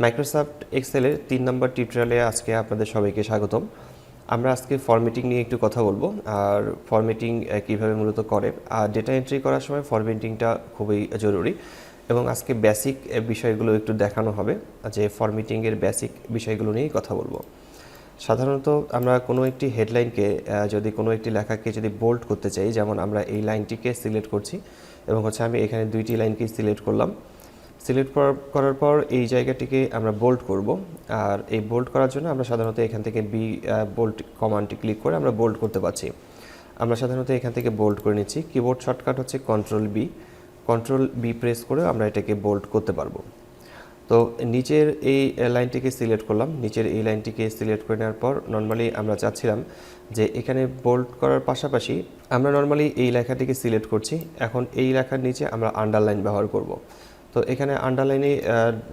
Microsoft এক্সেলের তিন নম্বর টিউটোরিয়ালে আজকে আপনাদের সবাইকে স্বাগতম। আমরা আজকে ফরম্যাটিং নিয়ে একটু কথা বলব, আর ফরম্যাটিং কীভাবে মূলত করে। আর ডেটা এন্ট্রি করার সময় ফরম্যাটিংটা খুবই জরুরি, এবং আজকে বেসিক বিষয়গুলো একটু দেখানো হবে, যে ফরম্যাটিংয়ের বেসিক বিষয়গুলো নিয়েই কথা বলব। সাধারণত আমরা কোনো একটি হেডলাইনকে যদি কোনো একটি লেখাকে যদি বোল্ড করতে চাই, যেমন আমরা এই লাইনটিকে সিলেক্ট করছি, এবং হচ্ছে আমি এখানে দুইটি লাইনকে সিলেক্ট করলাম সিলেক্ট করার পর এই জায়গাটিকে আমরা বোল্ড করব। আর এই বোল্ড করার জন্য আমরা সাধারণত এখান থেকে বি বোল্ড কমান্ডটি ক্লিক করে আমরা বোল্ড করতে পারছি। আমরা সাধারণত এখান থেকে বোল্ড করে নিচ্ছি। কিবোর্ড শর্টকাট হচ্ছে control B control B press করে আমরা এটাকে বোল্ড করতে পারব। তো নিচের এই লাইনটিকে সিলেক্ট করলাম। নিচের এই লাইনটিকে সিলেক্ট করে নেওয়ার পর নর্মালি আমরা চাচ্ছিলাম যে এখানে বোল্ড করার পাশাপাশি আমরা নর্মালি এই লেখাটিকে সিলেক্ট করছি। এখন এই লেখার নিচে আমরা আন্ডারলাইন ব্যবহার করব। তো এখানে আন্ডারলাইনে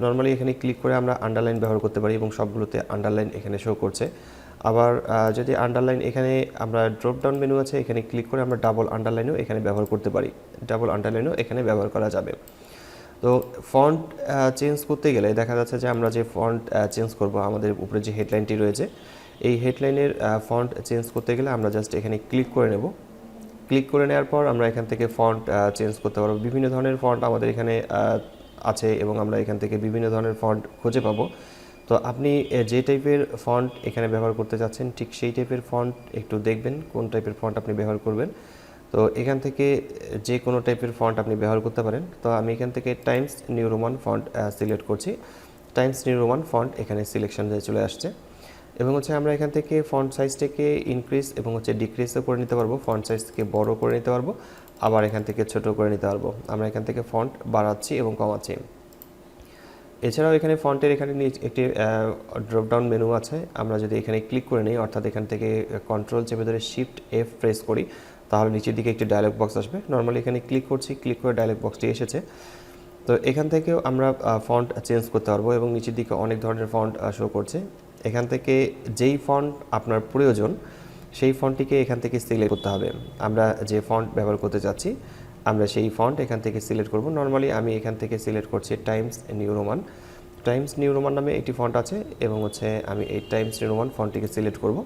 নর্মালি এখানে ক্লিক করে আমরা আন্ডারলাইন ব্যবহার করতে পারি এবং সবগুলোতে আন্ডারলাইন এখানে শো করছে। আবার যদি আন্ডারলাইন এখানে আমরা ড্রপ ডাউন মেনু আছে, এখানে ক্লিক করে আমরা ডাবল আন্ডারলাইনও এখানে ব্যবহার করতে পারি। ডাবল আন্ডারলাইনও এখানে ব্যবহার করা যাবে। তো ফন্ট চেঞ্জ করতে গেলে দেখা যাচ্ছে যে আমরা যে ফন্ট চেঞ্জ করব, আমাদের উপরে যে হেডলাইনটি রয়েছে, এই হেডলাইনের ফন্ট চেঞ্জ করতে গেলে আমরা জাস্ট এখানে ক্লিক করে নেব। ক্লিক করে নেওয়ার পর আমরা এখান থেকে ফন্ট চেঞ্জ করতে পারব। বিভিন্ন ধরনের ফন্ট আমাদের এখানে আছে এবং আমরা এখান থেকে বিভিন্ন ধরনের ফন্ট খুঁজে পাবো। তো আপনি যে টাইপের ফন্ট এখানে ব্যবহার করতে চাচ্ছেন, ঠিক সেই টাইপের ফন্ট একটু দেখবেন, কোন টাইপের ফন্ট আপনি ব্যবহার করবেন। তো এখান থেকে, যে কোনো টাইপের ফন্ট আপনি ব্যবহার করতে পারেন। তো আমি এখান থেকে Times New Roman font select করছি। টাইমস নিউ রোমান ফন্ট এখানে সিলেকশন চলে আসছে। এবং হচ্ছে আমরা এখান থেকে ফন্ট সাইজটাকে ইনক্রিজ এবং হচ্ছে ডিক্রিজও করে নিতে পারব। ফন্ট সাইজকে বড় করে নিতে পারব, আবার এখান থেকে ছোট করে নিতে পারব। আমরা এখান থেকে ফন্ট বাড়াচ্ছি এবং কমাচ্ছি। এছাড়াও এখানে ফন্টের এখানে একটি ড্রপডাউন মেনু আছে। আমরা যদি এখানে ক্লিক করে নিই, অর্থাৎ এখান থেকে কন্ট্রোল চেপে ধরে শিফট এফ প্রেস করি, তাহলে নিচের দিকে একটি ডায়লগ বক্স আসবে। নর্মালি এখানে ক্লিক করছি ক্লিক করে ডায়লগ বক্সটি এসেছে। তো এখান থেকেও আমরা ফন্ট চেঞ্জ করতে পারব এবং নিচের দিকে অনেক ধরনের ফন্ট শো করছে। এখান থেকে যেই ফন্ট আপনার প্রয়োজন, সেই ফন্টটিকে এখান থেকে সিলেক্ট করতে হবে। আমরা যে ফন্ট ব্যবহার করতে চাচ্ছি, আমরা সেই ফন্ট এখান থেকে সিলেক্ট করব। নর্মালি আমি এখান থেকে সিলেক্ট করছি Times New Roman Times New Roman নামে একটি ফন্ট আছে এবং হচ্ছে আমি এই টাইমস নিউ রোমান ফন্টটিকে সিলেক্ট করব।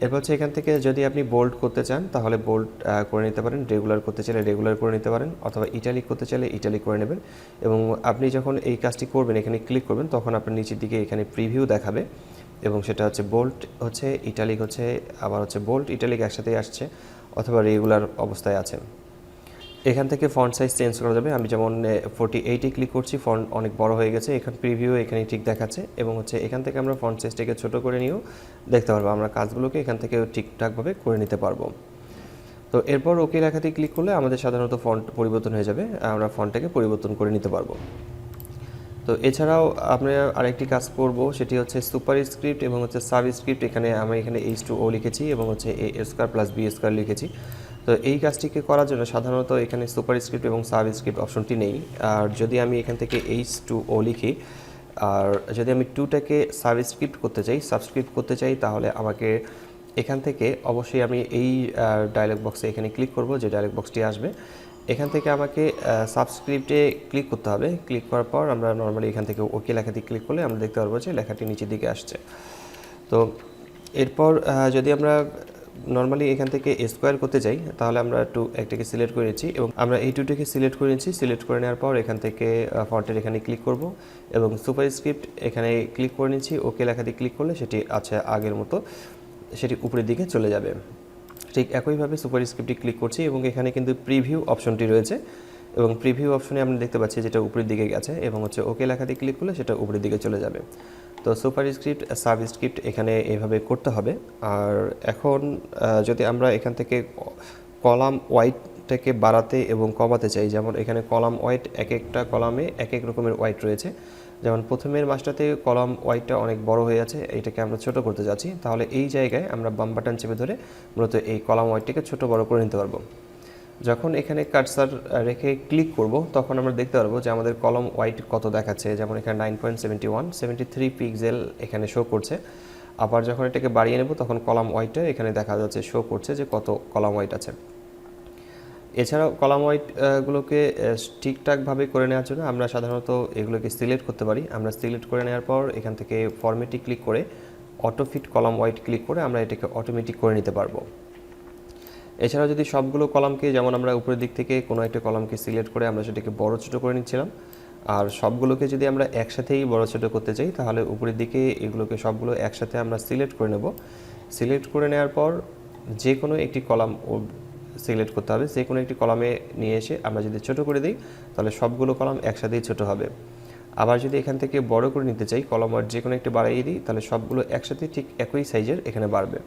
এরপর হচ্ছে এখান থেকে যদি আপনি বোল্ড করতে চান, তাহলে বোল্ড করে নিতে পারেন। রেগুলার করতে চাইলে রেগুলার করে নিতে পারেন, অথবা ইটালিক করতে চাইলে ইটালিক করে নেবেন। এবং আপনি যখন এই কাজটি করবেন, এখানে ক্লিক করবেন, তখন আপনার নিচের দিকে এখানে প্রিভিউ দেখাবে। এবং সেটা হচ্ছে বোল্ট হচ্ছে ইটালিক হচ্ছে, আবার হচ্ছে বোল্ট ইটালিক একসাথেই আসছে, অথবা রেগুলার অবস্থায় আছে। এখান থেকে ফন্ট সাইজ চেঞ্জ করা যাবে। আমি যেমন ফোর্টি এইটে ক্লিক করছি ফন্ট অনেক বড় হয়ে গেছে। এখান প্রিভিউ এখানে ঠিক দেখাচ্ছে এবং হচ্ছে এখান থেকে আমরা ফন্ট সাইজটাকে ছোট করে নিয়েও দেখতে পারব। আমরা কাজগুলোকে এখান থেকে ঠিকঠাকভাবে করে নিতে পারব। তো এরপর ওকে লেখাতে ক্লিক করলে আমাদের সাধারণত ফন্ট পরিবর্তন হয়ে যাবে। আমরা ফন্টটাকে পরিবর্তন করে নিতে পারব। তো এছাড়াও আমরা আরেকটি কাজ করব, সেটি হচ্ছে সুপার স্ক্রিপ্ট এবং হচ্ছে সাব স্ক্রিপ্ট এখানে আমি এখানে এইচ টু ও লিখেছি এবং হচ্ছে A square plus B square লিখেছি। তো এই কাজটিকে করার জন্য সাধারণত এখানে সুপার স্ক্রিপ্ট এবং সাব স্ক্রিপ্ট অপশনটি নেই। আর যদি আমি এখান থেকে এইচ টু ও লিখি, আর যদি আমি টুটাকে সাবস্ক্রিপ্ট করতে চাই, সাবস্ক্রিপ্ট করতে চাই, তাহলে আমাকে এখান থেকে অবশ্যই আমি এই ডায়লগ বক্সে এখানে ক্লিক করব, যে ডায়লগ বক্সটি আসবে। এখান থেকে আমাকে সাবস্ক্রিপ্টে ক্লিক করতে হবে। ক্লিক করার পর আমরা নর্মালি এখান থেকে ওকে লেখাতে ক্লিক করলে আমরা দেখতে পারব যে লেখাটি নিচের দিকে আসছে। তো এরপর যদি আমরা নর্মালি এখান থেকে স্কোয়ার করতে যাই, তাহলে আমরা টু একটাকে সিলেক্ট করে নিচ্ছি এবং আমরা এই টুটাকে সিলেক্ট করে নিচ্ছি। সিলেক্ট করে নেওয়ার পর এখান থেকে ফন্টের এখানে ক্লিক করব এবং সুপার স্ক্রিপ্ট এখানে ক্লিক করে নিচ্ছি। ওকে লেখাতে ক্লিক করলে সেটি আছে আগের মতো সেটি উপরের দিকে চলে যাবে। ঠিক একইভাবে সুপার স্ক্রিপ্টে ক্লিক করছি এবং এখানে কিন্তু প্রিভিউ অপশনটি রয়েছে। এবং প্রিভিউ অপশনে আমরা দেখতে পাচ্ছি যেটা উপরের দিকে গেছে এবং হচ্ছে ওকে লেখাতে ক্লিক করলে সেটা উপরের দিকে চলে যাবে। তো সুপার স্ক্রিপ্ট সাব স্ক্রিপ্ট এখানে এভাবে করতে হবে। আর এখন যদি আমরা এখান থেকে কলাম ওয়াইটটাকে বাড়াতে এবং কমাতে চাই, যেমন এখানে কলাম ওয়াইট এক একটা কলামে এক এক রকমের ওয়াইট রয়েছে। যেমন প্রথমের মাসটাতে কলাম ওয়াইটটা অনেক বড় হয়ে আছে, এটাকে আমরা ছোট করতে যাচ্ছি। তাহলে এই জায়গায় আমরা বাম চেপে ধরে মূলত এই কলাম ওয়াইটটাকে ছোট বড় করে নিতে পারব। যখন এখানে কাটসার রেখে ক্লিক করব তখন আমরা দেখতে পারব যে আমাদের কলম ওয়াইট কত দেখাচ্ছে। যেমন এখানে nine point seventy one seventy three pixel এখানে শো করছে। আবার যখন এটাকে বাড়িয়ে নেব তখন কলাম ওয়াইটটা এখানে দেখা যাচ্ছে শো করছে যে কত কলাম ওয়াইট আছে। এছাড়াও কলাম ওয়াইট গুলোকে আহ, ঠিকঠাকভাবে করে নেওয়ার জন্য আমরা সাধারণত এগুলোকে সিলেক্ট করতে পারি। আমরা সিলেক্ট করে নেওয়ার পর এখান থেকে ফরম্যাটে ক্লিক করে অটোফিট কলাম ওয়াইট ক্লিক করে আমরা এটাকে অটোমেটিক করে নিতে পারব। এছাড়াও যদি সবগুলো কলামকে, যেমন আমরা উপরের দিক থেকে কোনো একটা কলামকে সিলেক্ট করে আমরা সেটাকে বড় ছোটো করে নিচ্ছিলাম, আর সবগুলোকে যদি আমরা একসাথেই বড় ছোটো করতে চাই, তাহলে উপরের দিকে এগুলোকে সবগুলো একসাথে আমরা সিলেক্ট করে নেব। সিলেক্ট করে নেওয়ার পর যে কোনো একটি কলাম সিলেক্ট করতে হবে। যে কোনো একটি কলামে নিয়ে এসে আমরা যদি ছোট করে দিই, তাহলে সবগুলো কলাম একসাথেই ছোট হবে। আবার যদি এখান থেকে বড় করে নিতে চাই, কলাম আর যে কোনো একটি বাড়াইয়ে দিই, তাহলে সবগুলো একসাথে ঠিক একই সাইজের এখানে বাড়বে।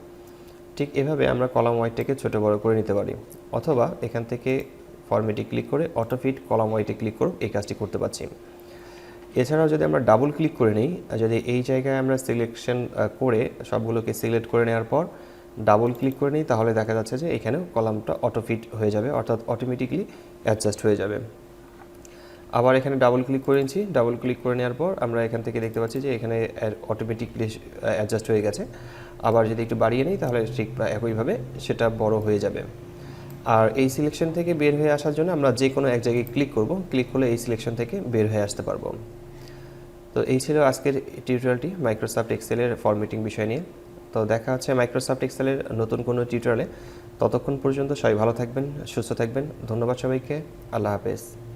ঠিক এভাবে আমরা কলাম ওয়াইটটাকে ছোট বড় করে নিতে পারি। অথবা এখান থেকে ফরম্যাটে ক্লিক করে অটোফিট কলাম ওয়াইটে ক্লিক করে এই কাজটি করতে পারছি। এছাড়াও যদি আমরা ডাবল ক্লিক করে নিই, যদি এই জায়গায় আমরা সিলেকশন করে সবগুলোকে সিলেক্ট করে নেওয়ার পর ডাবল ক্লিক করে নিই, তাহলে দেখা যাচ্ছে যে এখানেও কলামটা অটোফিট হয়ে যাবে, অর্থাৎ অটোমেটিকলি অ্যাডজাস্ট হয়ে যাবে। আবার এখানে ডাবল ক্লিক করে নিচ্ছি ডাবল ক্লিক করে নেওয়ার পর আমরা এখান থেকে দেখতে পাচ্ছি যে এখানে অটোমেটিকলি অ্যাডজাস্ট হয়ে গেছে। আবার যদি একটু বাড়িয়ে নিই, তাহলে ঠিক প্রায় একইভাবে সেটা বড় হয়ে যাবে। আর এই সিলেকশন থেকে বের হয়ে আসার জন্য আমরা যে কোনো এক জায়গায় ক্লিক করব। ক্লিক করলে এই সিলেকশন থেকে বের হয়ে আসতে পারব। তো এই ছিল আজকের টিউটোরিয়ালটি মাইক্রোসফট এক্সেলের ফরম্যাটিং বিষয় নিয়ে। তো দেখা হচ্ছে মাইক্রোসফট এক্সেলের নতুন কোনো টিউটোরিয়ালে ততক্ষণ পর্যন্ত সবাই ভালো থাকবেন, সুস্থ থাকবেন। ধন্যবাদ সবাইকে। আল্লাহ হাফেজ।